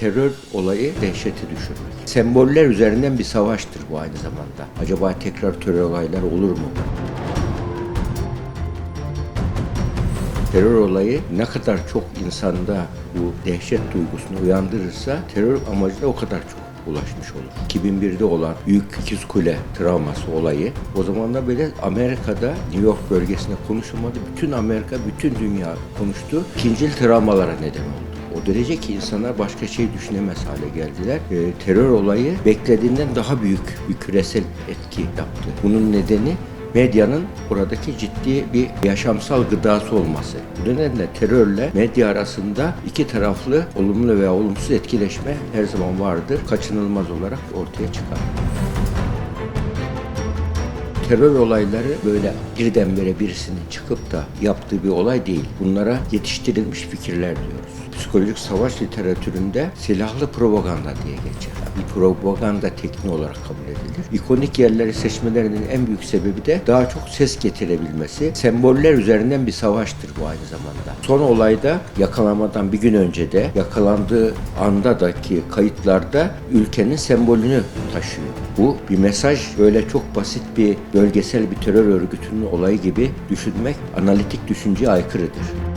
terör olayı dehşeti düşürmek. Semboller üzerinden bir savaştır bu aynı zamanda. Acaba tekrar terör olayları olur mu? Terör olayı ne kadar çok insanda bu dehşet duygusunu uyandırırsa terör amacına o kadar çok ulaşmış olur. 2001'de olan Büyük İkiz Kule travması olayı o zaman da böyle Amerika'da New York bölgesinde konuşulmadı. Bütün Amerika, bütün dünya konuştu. İkincil travmalara neden oldu. O derece ki insanlar başka şey düşünemez hale geldiler. Ee, terör olayı beklediğinden daha büyük bir küresel etki yaptı. Bunun nedeni medyanın buradaki ciddi bir yaşamsal gıdası olması. Bu nedenle terörle medya arasında iki taraflı olumlu veya olumsuz etkileşme her zaman vardır. Kaçınılmaz olarak ortaya çıkar. Terör olayları böyle birdenbire birisinin çıkıp da yaptığı bir olay değil. Bunlara yetiştirilmiş fikirler diyoruz. Psikolojik savaş literatüründe silahlı propaganda diye geçer. Bir propaganda tekniği olarak kabul edilir. İkonik yerleri seçmelerinin en büyük sebebi de daha çok ses getirebilmesi. Semboller üzerinden bir savaştır bu aynı zamanda. Son olayda yakalamadan bir gün önce de yakalandığı andadaki kayıtlarda ülkenin sembolünü taşıyor. Bu bir mesaj böyle çok basit bir bölgesel bir terör örgütünün olayı gibi düşünmek analitik düşünceye aykırıdır.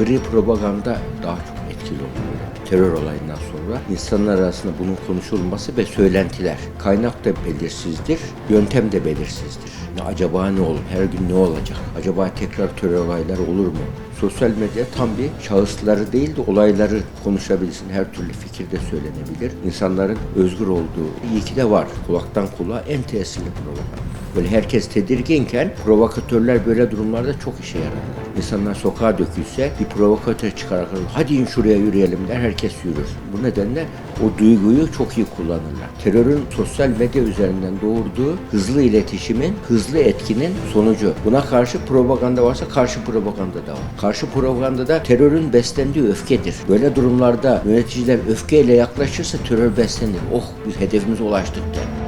Gri propaganda daha çok etkili oluyor. Terör olayından sonra insanlar arasında bunun konuşulması ve söylentiler. Kaynak da belirsizdir, yöntem de belirsizdir. Ne acaba ne olur, her gün ne olacak? Acaba tekrar terör olayları olur mu? Sosyal medya tam bir şahısları değil de olayları konuşabilsin. Her türlü fikir de söylenebilir. İnsanların özgür olduğu iyi ki de var. Kulaktan kulağa en tesirli propaganda. Böyle herkes tedirginken provokatörler böyle durumlarda çok işe yararlar. İnsanlar sokağa dökülse bir provokatör çıkarak hadi in şuraya yürüyelim der herkes yürür. Bu nedenle o duyguyu çok iyi kullanırlar. Terörün sosyal medya üzerinden doğurduğu hızlı iletişimin, hızlı etkinin sonucu. Buna karşı propaganda varsa karşı propaganda da var. Karşı propagandada terörün beslendiği öfkedir. Böyle durumlarda yöneticiler öfkeyle yaklaşırsa terör beslenir. Oh biz hedefimize ulaştık der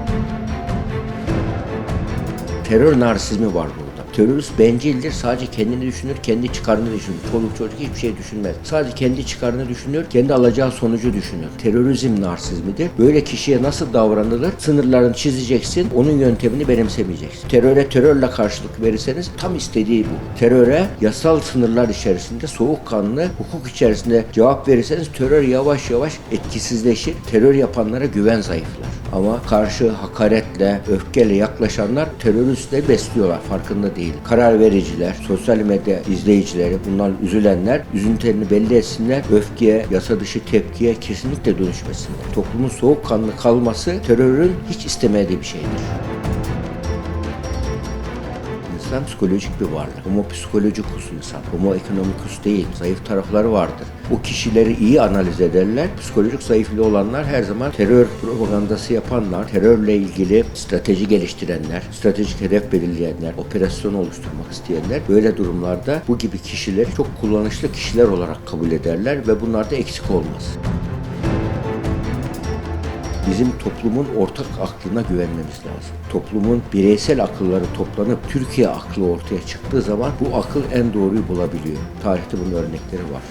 terör narsizmi var burada. Terörist bencildir. Sadece kendini düşünür, kendi çıkarını düşünür. Çoluk çocuk hiçbir şey düşünmez. Sadece kendi çıkarını düşünür, kendi alacağı sonucu düşünür. Terörizm narsizmidir. Böyle kişiye nasıl davranılır? Sınırlarını çizeceksin, onun yöntemini benimsemeyeceksin. Teröre terörle karşılık verirseniz tam istediği bu. Teröre yasal sınırlar içerisinde, soğukkanlı, hukuk içerisinde cevap verirseniz terör yavaş yavaş etkisizleşir. Terör yapanlara güven zayıflar. Ama karşı hakaretle, öfkeyle yaklaşanlar teröristleri besliyorlar farkında değil. Karar vericiler, sosyal medya izleyicileri, bunlar üzülenler üzüntülerini belli etsinler. Öfkeye, yasa dışı tepkiye kesinlikle dönüşmesinler. Toplumun soğukkanlı kalması terörün hiç istemediği bir şeydir. İnsan psikolojik bir varlık. Homo psikolojicus insan. Homo economicus değil. Zayıf tarafları vardır. O kişileri iyi analiz ederler. Psikolojik zayıflığı olanlar her zaman terör propagandası yapanlar, terörle ilgili strateji geliştirenler, stratejik hedef belirleyenler, operasyon oluşturmak isteyenler böyle durumlarda bu gibi kişileri çok kullanışlı kişiler olarak kabul ederler ve bunlarda eksik olmaz. Bizim toplumun ortak aklına güvenmemiz lazım. Toplumun bireysel akılları toplanıp Türkiye aklı ortaya çıktığı zaman bu akıl en doğruyu bulabiliyor. Tarihte bunun örnekleri var.